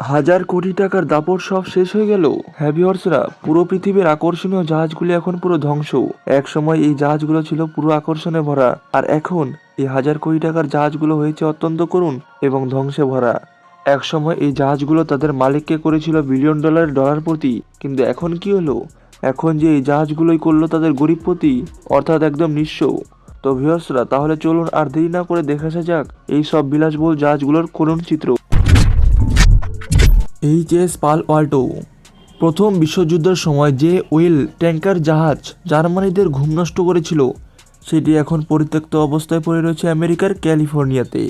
হাজার কোটি টাকার দাপট সব শেষ হয়ে গেল। হ্যাভিওর্সরা পুরো পৃথিবীর আকর্ষণীয় জাহাজগুলি এখন পুরো ধ্বংস। এক সময় এই জাহাজগুলো ছিল পুরো আকর্ষণে ভরা। আর এখন এই হাজার কোটি টাকার জাহাজগুলো হয়েছে অত্যন্ত করুণ এবং ধ্বংসে ভরা। এক সময় এই জাহাজগুলো তাদের মালিককে করেছিল বিলিয়ন ডলার ডলার প্রতি। কিন্তু এখন কি হলো? এখন যে এই জাহাজগুলোই করল তাদের গরিবপতি অর্থাৎ একদম নিঃস্ব। তো ভিউয়ার্সরা তাহলে চলুন আর দেরি না করে দেখে আসা যাক এই সব বিলাসবহুল জাহাজগুলোর করুণ চিত্র। এইচ এস পাল ওয়াল্টো প্রথম বিশ্বযুদ্ধের সময় যে ওয়েল ট্যাঙ্কার জাহাজ জার্মানিদের ঘুম নষ্ট করেছিল, সেটি এখন পরিত্যক্ত অবস্থায় পড়ে রয়েছে আমেরিকার ক্যালিফোর্নিয়াতে।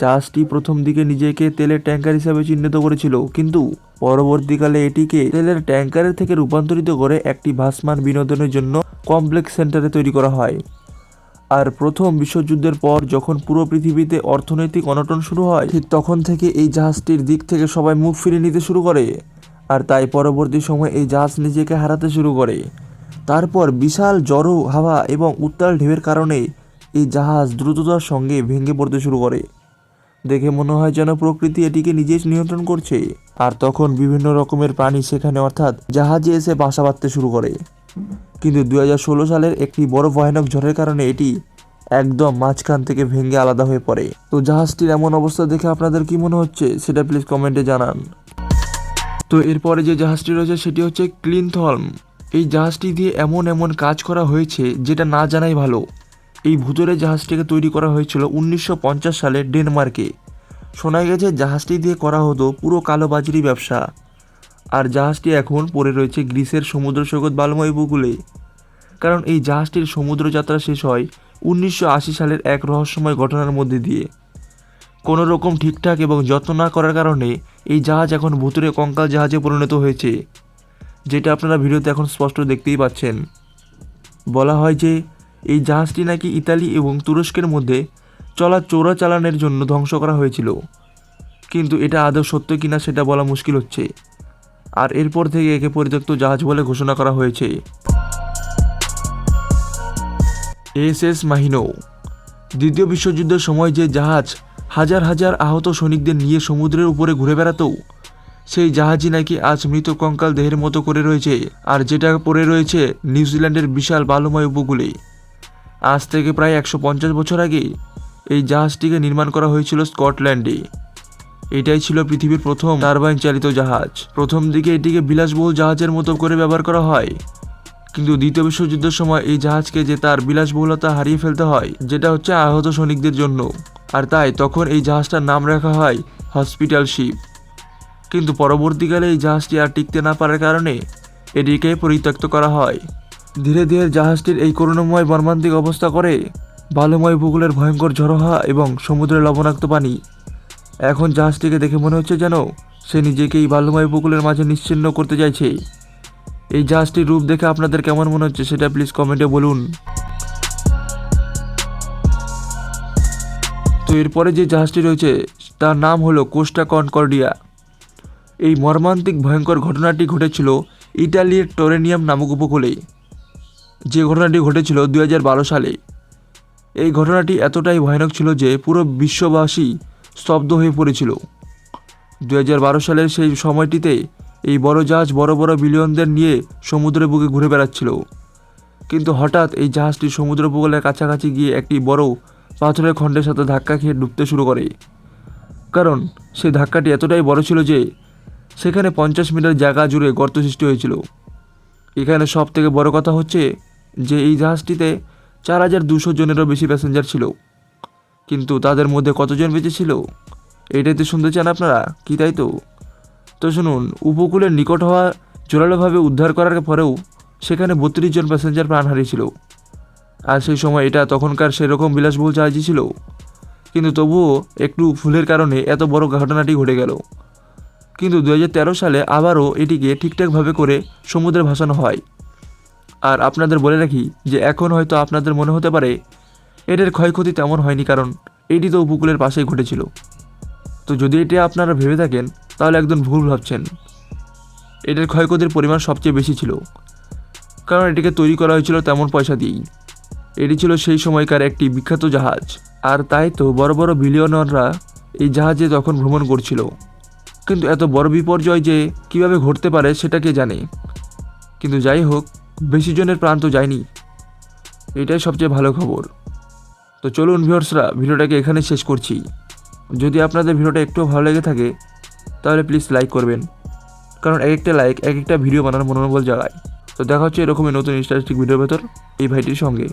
জাহাজটি প্রথম দিকে নিজেকে তেলের ট্যাঙ্কার হিসাবে চিহ্নিত করেছিল, কিন্তু পরবর্তীকালে এটিকে তেলের ট্যাঙ্কারের থেকে রূপান্তরিত করে একটি ভাসমান বিনোদনের জন্য কমপ্লেক্স সেন্টারে তৈরি করা হয়। আর প্রথম বিশ্বযুদ্ধের পর যখন পুরো পৃথিবীতে অর্থনৈতিক অনটন শুরু হয়, ঠিক তখন থেকে এই জাহাজটির দিক থেকে সবাই মুখ ফিরে নিতে শুরু করে আর তাই পরবর্তী সময় এই জাহাজ নিজেকে হারাতে শুরু করে। তারপর বিশাল জড়ো হাওয়া এবং উত্তাল ঢেউয়ের কারণে এই জাহাজ দ্রুততার সঙ্গে ভেঙে পড়তে শুরু করে। দেখে মনে হয় যেন প্রকৃতি এটিকে নিজেই নিয়ন্ত্রণ করছে। আর তখন বিভিন্ন রকমের প্রাণী সেখানে অর্থাৎ জাহাজে এসে বাসা বাঁধতে শুরু করে। কিন্তু দু হাজার ষোলো সালের একটি বড় ভয়ানক ঝড়ের কারণে এটি একদম মাঝখান থেকে ভেঙে আলাদা হয়ে পড়ে। তো জাহাজটির এমন অবস্থা দেখে আপনাদের কি মনে হচ্ছে? সেটা প্লিজ কমেন্টে জানান। তো এরপরে যে জাহাজটি রয়েছে, সেটি হচ্ছে ক্লিনথলম এই জাহাজটি দিয়ে এমন এমন কাজ করা হয়েছে, যেটা না জানাই ভালো। এই ভূতরে জাহাজটিকে তৈরি করা হয়েছিল উনিশশো পঞ্চাশ সালে ডেনমার্কে। শোনা গেছে জাহাজটি দিয়ে করা হতো পুরো কালোবাজারি ব্যবসা। আর জাহাজটি এখন পড়ে রয়েছে গ্রিসের সমুদ্র সৈকত বালময় উপকূলে। কারণ এই জাহাজটির সমুদ্র যাত্রা শেষ হয় উনিশশো আশি সালের এক রহস্যময় ঘটনার মধ্যে দিয়ে। কোনো রকম ঠিকঠাক এবং যত্ন না করার কারণে এই জাহাজ এখন ভুতুরে কঙ্কাল জাহাজে পরিণত হয়েছে, যেটা আপনারা ভিডিওতে এখন স্পষ্ট দেখতেই পাচ্ছেন। বলা হয় যে, এই জাহাজটি নাকি ইতালি এবং তুরস্কের মধ্যে চলা চোরাচালানের জন্য ধ্বংস করা হয়েছিল। কিন্তু এটা আদৌ সত্য কিনা সেটা বলা মুশকিল হচ্ছে। আর এরপর থেকে একে পরিত্যক্ত জাহাজ বলে ঘোষণা করা হয়েছে। এস এস মাহিনো। দ্বিতীয় বিশ্বযুদ্ধের সময় যে জাহাজ হাজার হাজার আহত সৈনিকদের নিয়ে সমুদ্রের উপরে ঘুরে বেড়াতো, সেই জাহাজই নাকি আজ মৃত কঙ্কাল দেহের মতো করে রয়েছে আর যেটা পড়ে রয়েছে নিউজিল্যান্ডের বিশাল বালুময় উপকূলে। আজ থেকে প্রায় একশো পঞ্চাশ বছর আগে এই জাহাজটিকে নির্মাণ করা হয়েছিল স্কটল্যান্ডে। এটাই ছিল পৃথিবীর প্রথম টারবাইন চালিত জাহাজ। প্রথম দিকে এটিকে বিলাসবহুল জাহাজের মতো করে ব্যবহার করা হয়। কিন্তু দ্বিতীয় বিশ্বযুদ্ধের সময় এই জাহাজকে যে তার বিলাসবহুলতা হারিয়ে ফেলতে হয়, যেটা হচ্ছে আহত সৈনিকদের জন্য। আর তাই তখন এই জাহাজটার নাম রাখা হয় হসপিটাল শিপ। কিন্তু পরবর্তীকালে এই জাহাজটি আর টিকতে না পারার কারণে এটিকে পরিত্যক্ত করা হয়। ধীরে ধীরে জাহাজটির এই করুণাময় মর্মান্তিক অবস্থা করে বালুময় উপকূলের ভয়ঙ্কর ঝড়ো হাওয়া এবং সমুদ্রের লবণাক্ত পানি এখন জাহাজটিকে দেখে মনে হচ্ছে যেন সে নিজেকে এই বালুময় উপকূলের মাঝে নিশ্চিন্ন করতে চাইছে। এই জাহাজটির রূপ দেখে আপনাদের কেমন মনে হচ্ছে সেটা প্লিজ কমেন্টে বলুন। তো এরপরে যে জাহাজটি রয়েছে, তার নাম হলো কোস্টা কনকর্ডিয়া। এই মর্মান্তিক ভয়ঙ্কর ঘটনাটি ঘটেছিল ইটালির টোরেনিয়াম নামক উপকূলে যে ঘটনাটি ঘটেছিল দু হাজার বারো সালে। এই ঘটনাটি এতটাই ভয়ানক ছিল যে পুরো বিশ্ববাসী স্তব্ধ হয়ে পড়েছিল। দু হাজার বারো সালের সেই সময়টিতে এই বড় জাহাজ বড় বড় বিলিয়নদের নিয়ে সমুদ্রের বুকে ঘুরে বেড়াচ্ছিল। কিন্তু হঠাৎ এই জাহাজটি সমুদ্র উপকূলের কাছাকাছি গিয়ে একটি বড় পাথরের খণ্ডের সাথে ধাক্কা খেয়ে ডুবতে শুরু করে। কারণ সেই ধাক্কাটি এতটাই বড় ছিল যে সেখানে পঞ্চাশ মিটার জায়গা জুড়ে গর্ত সৃষ্টি হয়েছিল। এখানে সব থেকে বড় কথা হচ্ছে যে এই জাহাজটিতে চার হাজার দুশো জনেরও বেশি প্যাসেঞ্জার ছিল। কিন্তু তাদের মধ্যে কতজন বেঁচে ছিল? এটাই তো শুনতে চান আপনারা, কি তাই তো? তো শুনুন, উপকূলের নিকট হওয়া জোরালোভাবে উদ্ধার করার পরেও সেখানে বত্রিশ জন প্যাসেঞ্জার প্রাণ হারিয়েছিল। আর সেই সময় এটা তখনকার সেরকম বিলাসবহুল জাহাজই ছিল। কিন্তু তবুও একটু ভুলের কারণে এত বড় ঘটনাটি ঘটে গেল। কিন্তু দু হাজার তেরো সালে আবারও এটিকে ঠিকঠাকভাবে করে সমুদ্রে ভাসানো হয়। আর আপনাদের বলে রাখি যে এখন হয়তো আপনাদের মনে হতে পারে এটার ক্ষয়ক্ষতি তেমন হয়নি কারণ এটি তো উপকূলের পাশেই ঘটেছিল। তো যদি এটা আপনারা ভেবে থাকেন, তাহলে একদম ভুল ভাবছেন। এটার ক্ষয়ক্ষতির পরিমাণ সবচেয়ে বেশি ছিল। কারণ এটিকে তৈরি করা হয়েছিল তেমন পয়সা দিয়েই। এটি ছিল সেই সময়কার একটি বিখ্যাত জাহাজ। আর তাই তো বড় বড় বিলিয়নাররা এই জাহাজে তখন ভ্রমণ করছিল। কিন্তু এত বড় বিপর্যয় যে কীভাবে ঘটতে পারে সেটা কে জানে? কিন্তু যাই হোক, বেশি জনের প্রাণ তো যায়নি। এটাই সবচেয়ে ভালো খবর। তো চলুন ভিউয়ার্সরা, ভিডিওটাকে এখানে শেষ করছি। যদি আপনাদের ভিডিওটা একটু ভালো লেগে থাকে, তাহলে প্লিজ লাইক করবেন। কারণ এক একটা লাইক এক একটা ভিডিও বানানোর মনোবল জাগায়। তো দেখা হচ্ছে এরকমই নতুন ইন্টারেস্টিং ভিডিওর ভেতর এই ভাইটির সঙ্গে।